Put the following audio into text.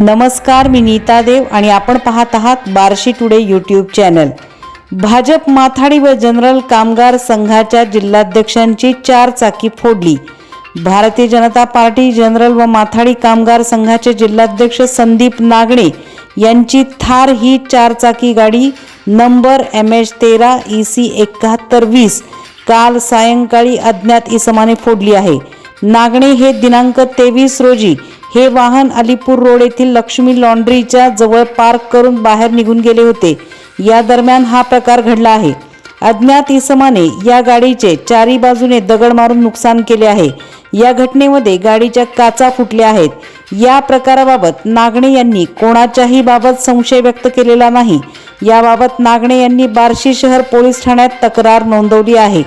नमस्कार मी नीता देव आणि आपण पाहत आहात Barshi today YouTube channel Bhajap माथाडी व जनरल कामगार संघाच्या जिल्हाध्यक्षांची चार चाकी फोडली. भारतीय जनता पार्टी जनरल व माथाडी कामगार संघाचे जिल्हाध्यक्ष संदीप नागणे यांची थार ही चारचाकी गाडी नंबर एम एच तेरा ई सी एकाहत्तर वीस काल सायंकाळी अज्ञात इसमाने फोडली आहे. नागणे हे दिनांक तेवीस रोजी हे वाहन अलीपूर रोड येथील लक्ष्मी लॉन्ड्रीच्या जवळ पार्क करून बाहेर निघून गेले होते. या दरम्यान हा प्रकार घडला आहे. अज्ञात इसमाने या गाडीचे चारी बाजूने दगड मारून नुकसान केले आहे. या घटनेमध्ये गाडीच्या काचा फुटल्या आहेत. या प्रकाराबाबत नागणे यांनी कोणाच्याही बाबत संशय व्यक्त केलेला नाही. याबाबत नागणे यांनी बार्शी शहर पोलीस ठाण्यात तक्रार नोंदवली आहे.